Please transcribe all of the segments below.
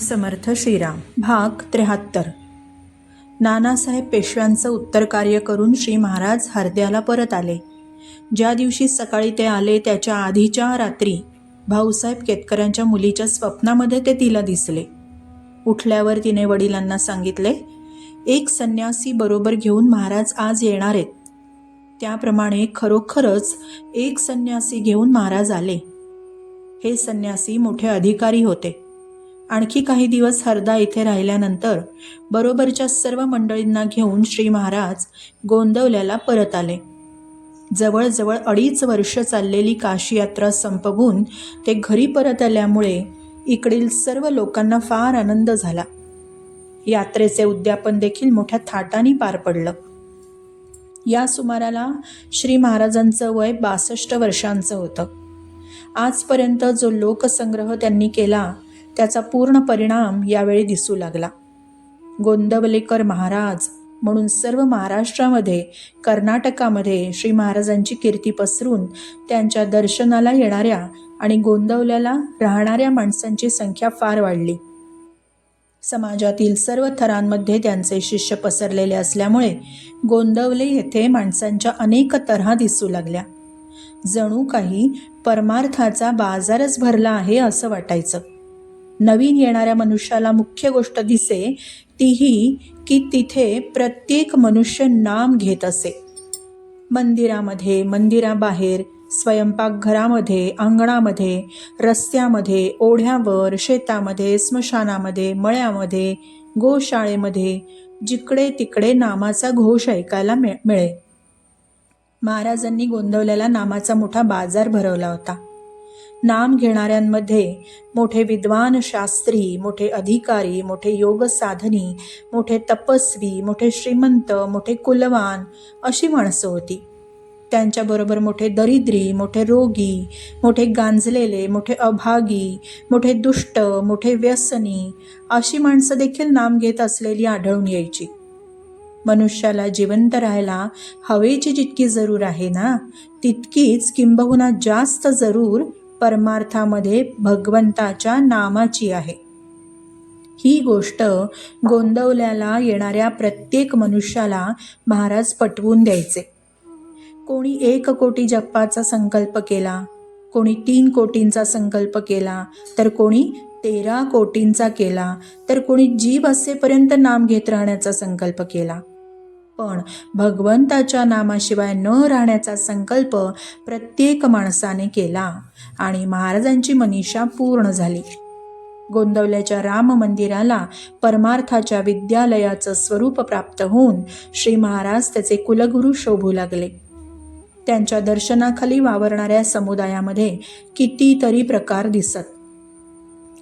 समर्थ श्रीराम. भाग त्र्याहत्तर. नानासाहेब पेशव्यांचं उत्तर कार्य करून श्री महाराज हरद्याला परत आले. ज्या दिवशी सकाळी ते आले त्याच्या आधीच्या रात्री भाऊसाहेब केतकरांच्या मुलीच्या स्वप्नामध्ये ते तिला दिसले. उठल्यावर तिने वडिलांना सांगितले एक संन्यासी बरोबर घेऊन महाराज आज येणार आहेत. त्याप्रमाणे खरोखरच एक संन्यासी घेऊन महाराज आले. हे संन्यासी मोठे अधिकारी होते. आणखी काही दिवस हरदा इथे राहिल्यानंतर बरोबरच्या सर्व मंडळींना घेऊन श्री महाराज गोंदवल्याला परत आले. जवळजवळ अडीच वर्ष चाललेली काशी यात्रा संपवून ते घरी परत आल्यामुळे इकडील सर्व लोकांना फार आनंद झाला. यात्रेचे उद्यापन देखील मोठ्या थाटाने पार पडलं. या सुमाराला श्री महाराजांचं वय बासष्ट वर्षांचं होतं. आजपर्यंत जो लोकसंग्रह त्यांनी केला त्याचा पूर्ण परिणाम यावेळी दिसू लागला. गोंदवलेकर महाराज म्हणून सर्व महाराष्ट्रामध्ये कर्नाटकामध्ये श्री महाराजांची कीर्ती पसरून त्यांच्या दर्शनाला येणाऱ्या आणि गोंदवल्याला राहणाऱ्या माणसांची संख्या फार वाढली. समाजातील सर्व थरांमध्ये त्यांचे शिष्य पसरलेले असल्यामुळे गोंदवले येथे माणसांच्या अनेक तऱ्हा दिसू लागल्या. जणू काही परमार्थाचा बाजारच भरला आहे असं वाटायचं. नवीन येणाऱ्या मनुष्याला मुख्य गोष्ट दिसे तीही की तिथे प्रत्येक मनुष्य नाम घेत असे. मंदिरामध्ये मंदिराबाहेर स्वयंपाकघरामध्ये अंगणामध्ये रस्त्यामध्ये ओढ्यावर शेतामध्ये स्मशानामध्ये मळ्यामध्ये गोशाळेमध्ये जिकडे तिकडे नामाचा घोष ऐकायला मिळ मिळे. महाराजांनी गोंदवलेला नामाचा मोठा बाजार भरवला होता. नाम घेणाऱ्यांमध्ये मोठे विद्वान शास्त्री मोठे अधिकारी मोठे योग साधनी मोठे तपस्वी मोठे श्रीमंत मोठे कुलवान अशी माणसं होती. त्यांच्याबरोबर मोठे दरिद्री मोठे रोगी मोठे गांजलेले मोठे अभागी मोठे दुष्ट मोठे व्यसनी अशी माणसं देखील नाम घेत असलेली आढळून यायची. मनुष्याला जिवंत राहायला हवेची जितकी जरूर आहे ना तितकीच किंबहुना जास्त जरूर परमार्थामध्ये भगवंताच्या नामाची आहे. ही गोष्ट गोंदवल्याला येणाऱ्या प्रत्येक मनुष्याला महाराज पटवून द्यायचे. कोणी एक कोटी जप्पाचा संकल्प केला कोणी तीन कोटींचा संकल्प केला तर कोणी तेरा कोटींचा केला तर कोणी जीव असेपर्यंत नाम घेत राहण्याचा संकल्प केला. पण भगवंताच्या नामाशिवाय न राहण्याचा संकल्प प्रत्येक माणसाने केला आणि महाराजांची मनीषा पूर्ण झाली. गोंदवल्याच्या राम मंदिराला परमार्थाच्या विद्यालयाचं स्वरूप प्राप्त होऊन श्री महाराज त्याचे कुलगुरू शोभू लागले. त्यांच्या दर्शनाखाली वावरणाऱ्या समुदायामध्ये कितीतरी प्रकार दिसत.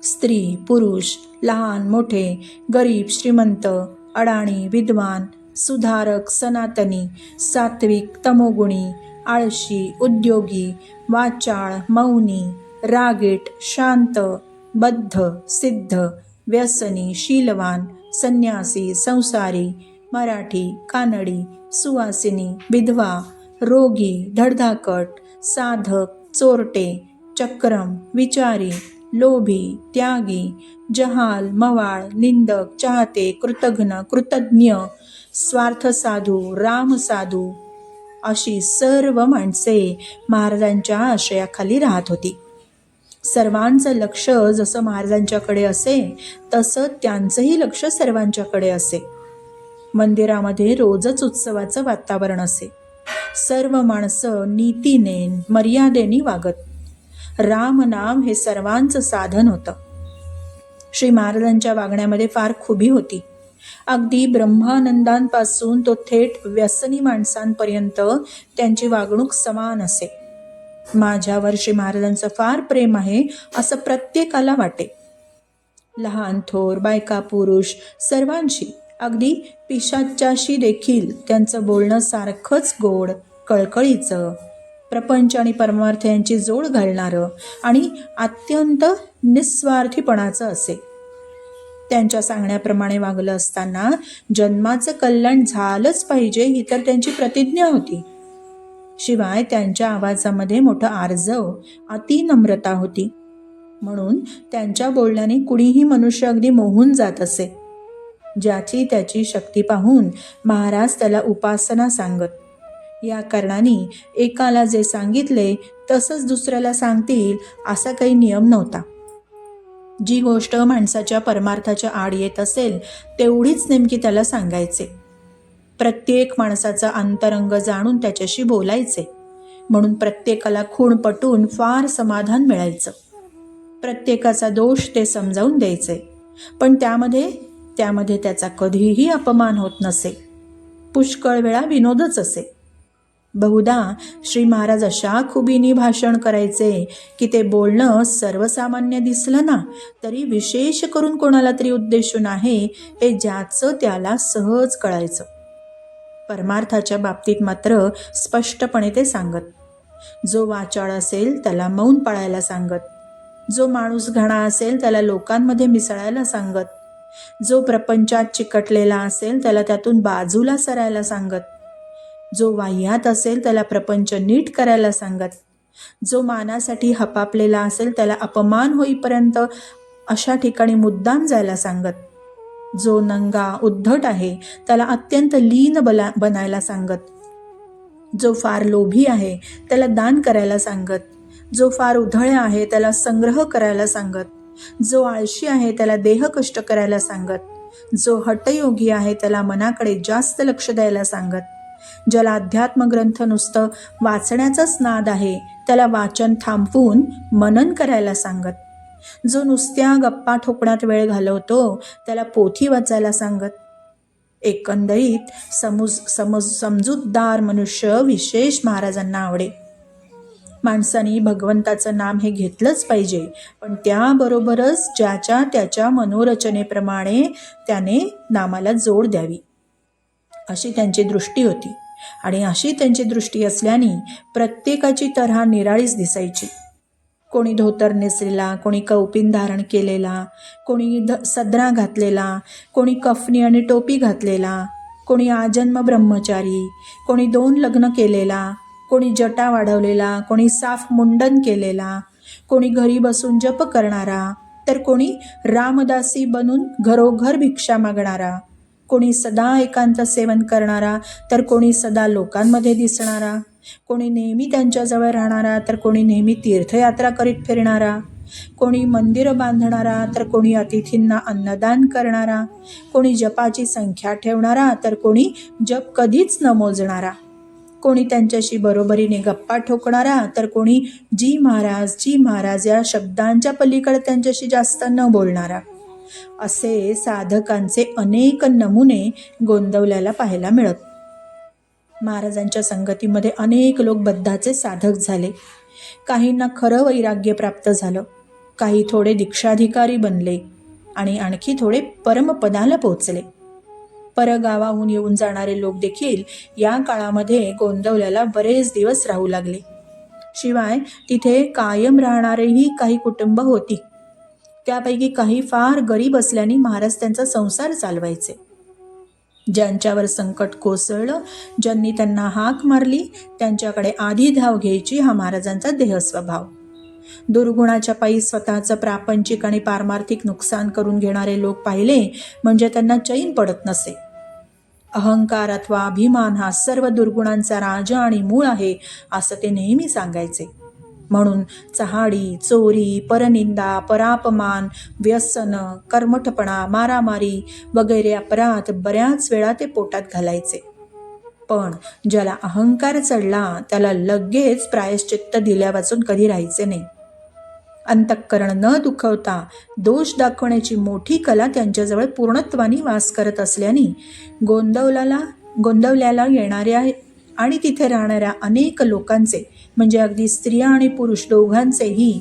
स्त्री पुरुष लहान मोठे गरीब श्रीमंत अडाणी विद्वान सुधारक सनातनी सात्विक तमोगुणी आळशी उद्योगी वाचाळ मौनी रागीट शांत बद्ध सिद्ध व्यसनी शीलवान संन्यासी संसारी मराठी कानडी सुवासिनी विधवा रोगी धडधाकट साधक चोरटे चक्रम विचारी लोभी त्यागी जहाल मवाळ निंदक चाहते कृतघ्न कृतज्ञ स्वार्थ साधू राम साधू अशी सर्व माणसे महाराजांच्या आश्रयाखाली राहत होती. सर्वांचं लक्ष जसं महाराजांच्याकडे असे तसं त्यांचंही लक्ष सर्वांच्याकडे असे. मंदिरामध्ये रोजच उत्सवाचं वातावरण असे. सर्व माणसं नीतीने मर्यादेने वागत. राम नाम हे सर्वांचं साधन होतं. श्री महाराजांच्या वागण्यामध्ये फार खुबी होती. अगदी ब्रह्मानंदांपासून तो थेट व्यसनी माणसांपर्यंत त्यांची वागणूक समान असे. माझ्यावर श्री महाराजांचं फार प्रेम आहे असं प्रत्येकाला वाटे. लहान थोर बायका पुरुष सर्वांशी अगदी पिशाच्याशी देखील त्यांचं बोलणं सारखंच गोड कळकळीचं. प्रपंच आणि परमार्थ यांची जोड घालणारं आणि अत्यंत निस्वार्थीपणाचं असे. त्यांच्या सांगण्याप्रमाणे वागलं असताना जन्माचं कल्याण झालंच पाहिजे ही तर त्यांची प्रतिज्ञा होती. शिवाय त्यांच्या आवाजामध्ये मोठं आर्जव अति नम्रता होती. म्हणून त्यांच्या बोलण्याने कुणीही मनुष्य अगदी मोहून जात असे. ज्याची त्याची शक्ती पाहून महाराज त्याला उपासना सांगत. या कारणाने एकाला जे सांगितले तसंच दुसऱ्याला सांगतील असा काही नियम नव्हता. जी गोष्ट माणसाच्या परमार्थाच्या आड येत असेल तेवढीच नेमकी त्याला सांगायचे. प्रत्येक माणसाचा अंतरंग जाणून त्याच्याशी बोलायचे. म्हणून प्रत्येकाला खूण पटून फार समाधान मिळायचं. प्रत्येकाचा दोष ते समजावून द्यायचे. पण त्यामध्ये त्यामध्ये त्याचा कधीही अपमान होत नसे. पुष्कळ वेळा विनोदच असे. बहुधा श्री महाराज अशा खुबीनी भाषण करायचे की ते बोलणं सर्वसामान्य दिसलं ना तरी विशेष करून कोणाला तरी उद्देशून आहे हे ज्याचं त्याला सहज कळायचं. परमार्थाच्या बाबतीत मात्र स्पष्टपणे ते सांगत. जो वाचाळ असेल त्याला मौन पाळायला सांगत. जो माणूस घणा असेल त्याला लोकांमध्ये मिसळायला सांगत. जो प्रपंचात चिकटलेला असेल त्याला त्यातून बाजूला सरायला सांगत. जो वाह्यात असेल त्याला प्रपंच नीट करायला सांगत. जो मानासाठी हपापलेला असेल त्याला अपमान होईपर्यंत अशा ठिकाणी मुद्दाम जायला सांगत. जो नंगा उद्धट आहे त्याला अत्यंत लीन बला बनायला सांगत. जो फार लोभी आहे त्याला दान करायला सांगत. जो फार उधळ्या आहे त्याला संग्रह करायला सांगत. जो आळशी आहे त्याला देहकष्ट करायला सांगत. जो हटयोगी आहे त्याला मनाकडे जास्त लक्ष द्यायला सांगत. ज्याला अध्यात्म ग्रंथ नुसतं वाचण्याचाच नाद आहे त्याला वाचन थांबवून मनन करायला सांगत. जो नुसत्या गप्पा ठोकण्यात वेळ घालवतो त्याला पोथी वाचायला सांगत. एकंदरीत समुज समज समजूतदार मनुष्य विशेष महाराजांना आवडे. माणसाने भगवंताचं नाम हे घेतलंच पाहिजे पण त्याबरोबरच ज्याच्या त्याच्या मनोरचनेप्रमाणे त्याने नामाला जोड द्यावी. अशी त्यांची दृष्टी होती. आणि अशी त्यांची दृष्टी असल्याने प्रत्येकाची तऱ्हा निराळीच दिसायची. कोणी धोतर नेसलेला कोणी कौपिन धारण केलेला कोणी ध सदरा घातलेला कोणी कफनी आणि टोपी घातलेला कोणी आजन्म ब्रह्मचारी कोणी दोन लग्न केलेला कोणी जटा वाढवलेला कोणी साफ मुंडन केलेला कोणी घरी बसून जप करणारा तर कोणी रामदासी बनून घरोघर भिक्षा मागणारा कोणी सदा एकांत सेवन करणारा तर कोणी सदा लोकांमध्ये दिसणारा. कोणी नेहमी त्यांच्याजवळ राहणारा तर कोणी नेहमी तीर्थयात्रा करीत फिरणारा. कोणी मंदिरं बांधणारा तर कोणी अतिथींना अन्नदान करणारा. कोणी जपाची संख्या ठेवणारा तर कोणी जप कधीच न मोजणारा. कोणी त्यांच्याशी बरोबरीने गप्पा ठोकणारा तर कोणी जी महाराज जी महाराज या शब्दांच्या पलीकडे त्यांच्याशी जास्त न बोलणारा. असे साधकांचे अनेक नमुने गोंदवल्याला पाहायला मिळत. महाराजांच्या संगतीमध्ये अनेक लोक बद्धाचे साधक झाले. काहींना खरं वैराग्य प्राप्त झालं. काही थोडे दीक्षाधिकारी बनले आणि आणखी थोडे परमपदाला पोचले परगावाहून येऊन जाणारे लोक देखील या काळामध्ये गोंदवल्याला बरेच दिवस राहू लागले. शिवाय तिथे कायम राहणारेही काही कुटुंब होती. त्यापैकी काही फार गरीब असल्याने महाराज त्यांचा संसार चालवायचे. ज्यांच्यावर संकट कोसळलं ज्यांनी त्यांना हाक मारली त्यांच्याकडे आधी धाव घ्यायची हा महाराजांचा देहस्वभाव. दुर्गुणाच्या पायी स्वतःचं प्रापंचिक आणि पारमार्थिक नुकसान करून घेणारे लोक पाहिले म्हणजे त्यांना चैन पडत नसे. अहंकार अथवा अभिमान हा सर्व दुर्गुणांचा राजा आणि मूळ आहे असं ते नेहमी सांगायचे. म्हणून चहाडी चोरी परनिंदा परापमान व्यसन कर्मठपणा मारामारी वगैरे अपराध बऱ्याच वेळा ते पोटात घालायचे. पण ज्याला अहंकार चढला त्याला लगेच प्रायश्चित्त दिल्यावाचून कधी राहायचे नाही. अंतःकरण न दुखवता दोष दाखवण्याची मोठी कला त्यांच्याजवळ पूर्णत्वानी वास करत असल्याने गोंदवल्याला गोंदवल्याला येणाऱ्या आणि तिथे राहणाऱ्या अनेक लोकांचे म्हणजे अगदी स्त्रिया आणि पुरुष दोघांचेही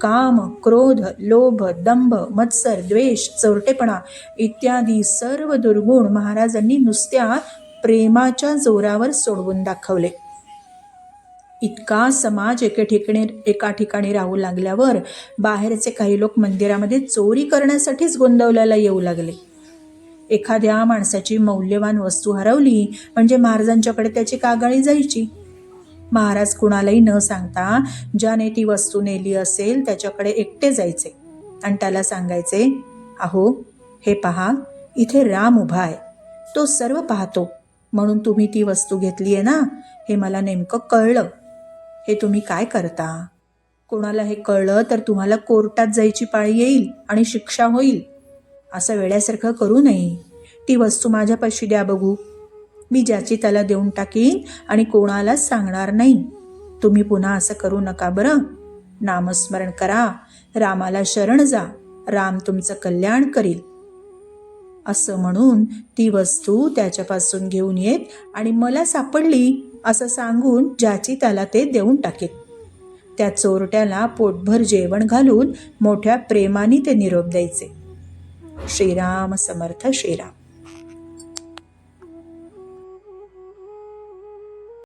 काम क्रोध लोभ दंभ मत्सर द्वेष चोरटेपणा इत्यादी सर्व दुर्गुण महाराजांनी नुसत्या प्रेमाच्या जोरावर सोडवून दाखवले. इतका समाज एके ठिकाणी एका ठिकाणी राहू लागल्यावर बाहेरचे काही लोक मंदिरामध्ये चोरी करण्यासाठीच गोंदवल्याला येऊ लागले. एखाद्या माणसाची मौल्यवान वस्तू हरवली म्हणजे महाराजांच्याकडे त्याची कागाळी जायची. महाराज कुणालाही न सांगता ज्याने ती वस्तू नेली असेल त्याच्याकडे एकटे जायचे. आणि त्याला सांगायचे अहो हे पहा इथे राम उभा आहे. तो सर्व पाहतो. म्हणून तुम्ही ती वस्तू घेतली आहे ना? हे मला नेमकं कळलं. हे तुम्ही काय करता? कोणाला हे कळलं तर तुम्हाला कोर्टात जायची पाळी येईल आणि शिक्षा होईल. असं वेड्यासारखं करू नये. ती वस्तू माझ्यापाशी द्या बघू. मी ज्याची त्याला देऊन टाकीन आणि कोणालाच सांगणार नाही. तुम्ही पुन्हा असं करू नका बरं. नामस्मरण करा. रामाला शरण जा. राम तुमचं कल्याण करील. असं म्हणून ती वस्तू त्याच्यापासून घेऊन येत आणि मला सापडली असं सांगून ज्याची त्याला ते देऊन टाकेत त्या चोरट्याला पोटभर जेवण घालून मोठ्या प्रेमाने ते निरोप द्यायचे. श्रीराम समर्थ श्रीराम.